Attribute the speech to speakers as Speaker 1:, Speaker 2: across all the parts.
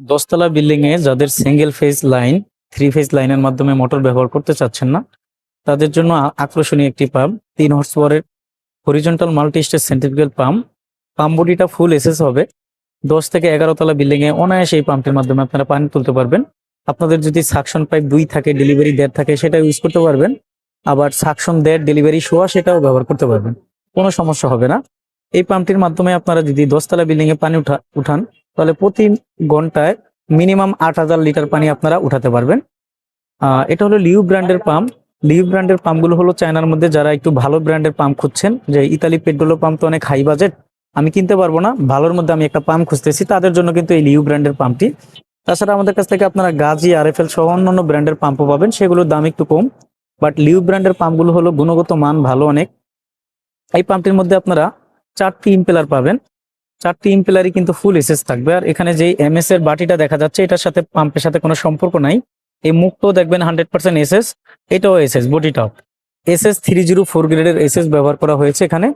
Speaker 1: দশতলা বিল্ডিং এ যাদের single phase line three phase লাইনের মাধ্যমে মোটর ব্যবহার করতে চাচ্ছেন না, তাদের জন্য আকর্ষণীয় একটি পাম্প তিন হর্স পাওয়ারের horizontal multi stage centrifugal pump pump বডিটা ফুল এসএস হবে। দশ থেকে এগারো তলা বিল্ডিং এ অনায়াসে এই পাম্পটির মাধ্যমে আপনারা পানি তুলতে পারবেন। আপনাদের যদি সাকশন পাইপ দুই থাকে ডেলিভারি দেড় থাকে সেটা ইউজ করতে পারবেন। আবার সাকশন দেড় ডেলিভারি শোয়া, সেটাও ব্যবহার করতে পারবেন। কোনো সমস্যা হবে না। এই পাম্পটির মাধ্যমে আপনারা যদি দশতলা বিল্ডিং এ পানি উঠা উঠান তাহলে প্রতি ঘন্টায় মিনিমাম আট হাজার লিটার পানি আপনারা উঠাতে পারবেন। এটা হলো লিউ ব্র্যান্ডের পাম্প। লিউ ব্র্যান্ডের পাম্পগুলো হলো চায়নার মধ্যে যারা একটু ভালো ব্র্যান্ডের পাম্প খুঁজছেন, যে ইতালি পেট্রোলো পাম্প তো অনেক হাই বাজেট আমি কিনতে পারব না। ভালোর মধ্যে আমি একটা পাম্প খুঁজতেছি, তাদের জন্য কিন্তু এই লিউ ব্র্যান্ডের পাম্পটি। তাছাড়া আমাদের কাছ থেকে আপনারা গাজি আর এফ এল সহ অন্যান্য ব্র্যান্ডের পাম্পও পাবেন, সেগুলোর দাম একটু কম। বাট লিউ ব্র্যান্ডের পাম্পগুলো হলো গুণগত মান ভালো অনেক। এই পাম্পটির মধ্যে আপনারা চারটি ইম্পেলার পাবেন। চারটি ইম্পেলারই কিন্তু ফুল এসএস থাকবে। আর এখানে যে এমএস এর বাটিটা দেখা যাচ্ছে, এটার সাথে পাম্পের সাথে কোনো সম্পর্ক নাই। এই মুখটাও দেখবেন হান্ড্রেড পার্সেন্ট এসএস এটাও এসএস বডিটাও এসএস থ্রি জিরো ফোর গ্রেডের এসএস ব্যবহার করা হয়েছে এখানে।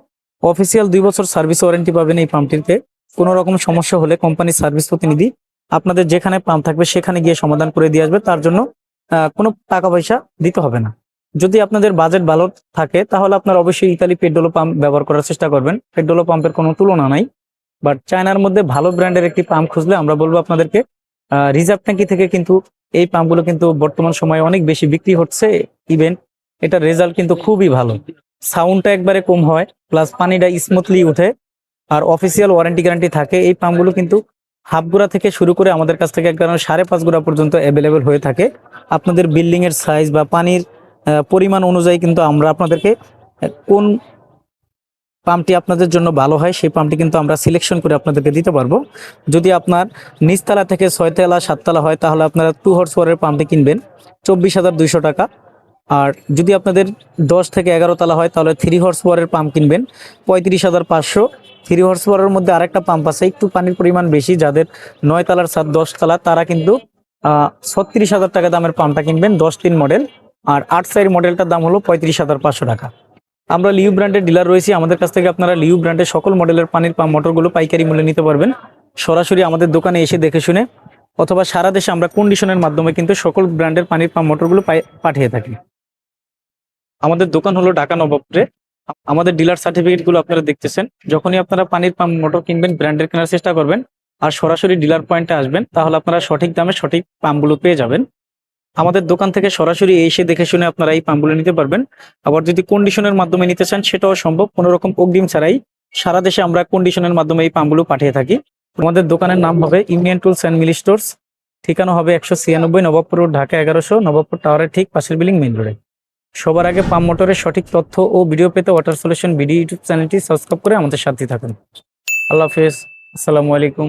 Speaker 1: অফিসিয়াল দুই বছর সার্ভিস ওয়ারেন্টি পাবেন এই পাম্পটিতে কোনো রকম সমস্যা হলে কোম্পানির সার্ভিস প্রতিনিধি আপনাদের যেখানে পাম্প থাকবে, সেখানে গিয়ে সমাধান করে দিয়ে আসবে। তার জন্য কোনো টাকা পয়সা দিতে হবে না। যদি আপনাদের বাজেট ভালো থাকে, তাহলে আপনার অবশ্যই ইতালি পেট্রোলো পাম্প ব্যবহার করার চেষ্টা করবেন। পেট্রোলো পাম্পের কোনো তুলনা নাই। বাট চায়নার মধ্যে ভালো ব্র্যান্ডের একটি পাম্প খুঁজলে আমরা বলব আপনাদেরকে রিজার্ভ ট্যাঙ্কি থেকে কিন্তু এই পাম্পগুলো কিন্তু বর্তমান সময়ে অনেক বেশি বিক্রি হচ্ছে। ইভেন এটার রেজাল্ট কিন্তু খুবই ভালো। সাউন্ডটা একবারে কম হয় প্লাস পানিটা স্মুথলি উঠে, আর অফিসিয়াল ওয়ারেন্টি গ্যারান্টি থাকে। এই পাম্পগুলো কিন্তু হাফ গুড়া থেকে শুরু করে আমাদের কাছ থেকে একবার সাড়ে পাঁচ গুড়া পর্যন্ত অ্যাভেলেবেল হয়ে থাকে। আপনাদের বিল্ডিং এর সাইজ বা পানির পরিমাণ অনুযায়ী কিন্তু আমরা আপনাদেরকে কোন পাম্পটি আপনাদের জন্য ভালো হয়, সেই পাম্পটি কিন্তু আমরা সিলেকশন করে আপনাদেরকে দিতে পারব। যদি আপনার নিচতলা থেকে ছয়তলা, সাততলা হয়, তাহলে আপনারা টু হর্স পাওয়ারের পাম্পটি কিনবেন, চব্বিশ হাজার দুইশো টাকা। আর যদি আপনাদের দশ থেকে এগারো তলা হয়, তাহলে থ্রি হর্স পাওয়ারের পাম্প কিনবেন, পঁয়ত্রিশ হাজার পাঁচশো। থ্রি হর্স পাওয়ারের মধ্যে আরেকটা পাম্প আছে, একটু পানির পরিমাণ বেশি, যাদের নয় তালার সাত, দশ তালা, তারা কিন্তু ছত্রিশ হাজার টাকা দামের পাম্পটা কিনবেন, দশ তিন মডেল আর আট সাইড মডেলটার দাম হলো পঁয়ত্রিশ হাজার পাঁচশো টাকা। আমরা লিউ ব্র্যান্ডের ডিলার রয়েছি। আমাদের কাছ থেকে আপনারা লিউ ব্র্যান্ডের সকল মডেলের পানির পাম্প মোটরগুলো পাইকারি মূল্যে নিতে পারবেন। সরাসরি আমাদের দোকানে এসে দেখে শুনে অথবা সারা দেশে আমরা কন্ডিশনের মাধ্যমে কিন্তু সকল ব্র্যান্ডের পানির পাম্প মোটরগুলো পাঠিয়ে থাকি। আমাদের দোকান হলো ঢাকা নবাবপুরে। আমাদের ডিলার সার্টিফিকেটগুলো আপনারা দেখতেছেন। যখনই আপনারা পানির পাম্প মোটর কিনবেন, ব্র্যান্ডের কেনার চেষ্টা করবেন আর সরাসরি ডিলার পয়েন্টে আসবেন, তাহলে আপনারা সঠিক দামে সঠিক পাম্পগুলো পেয়ে যাবেন। আমাদের দোকান থেকে সরাসরি এসে দেখে শুনে আপনারা এই পাম্পগুলো নিতে পারবেন। আবার যদি কন্ডিশনের মাধ্যমে নিতে চান, সেটাও সম্ভব। কোনো রকম অগ্রিম ছাড়াই সারা দেশে আমরা কন্ডিশনের মাধ্যমে এই পাম্পগুলো পাঠিয়ে থাকি। আমাদের দোকানের নাম হবে union tools and Mili stores ঠিকানা হবে একশো ছিয়ানব্বই নবাবপুর রোড ঢাকা এগারোশো, নবাবপুর টাওয়ারের ঠিক পাশের বিল্ডিং মেইন রোডে সবার আগে পাম্প মোটরের সঠিক তথ্য ও ভিডিও পেতে ওয়াটার সলিউশন ভিডিও ইউটিউব চ্যানেলটি সাবস্ক্রাইব করে আমাদের সাথে থাকুন। আল্লাহ হাফেজ। আসসালামু আলাইকুম।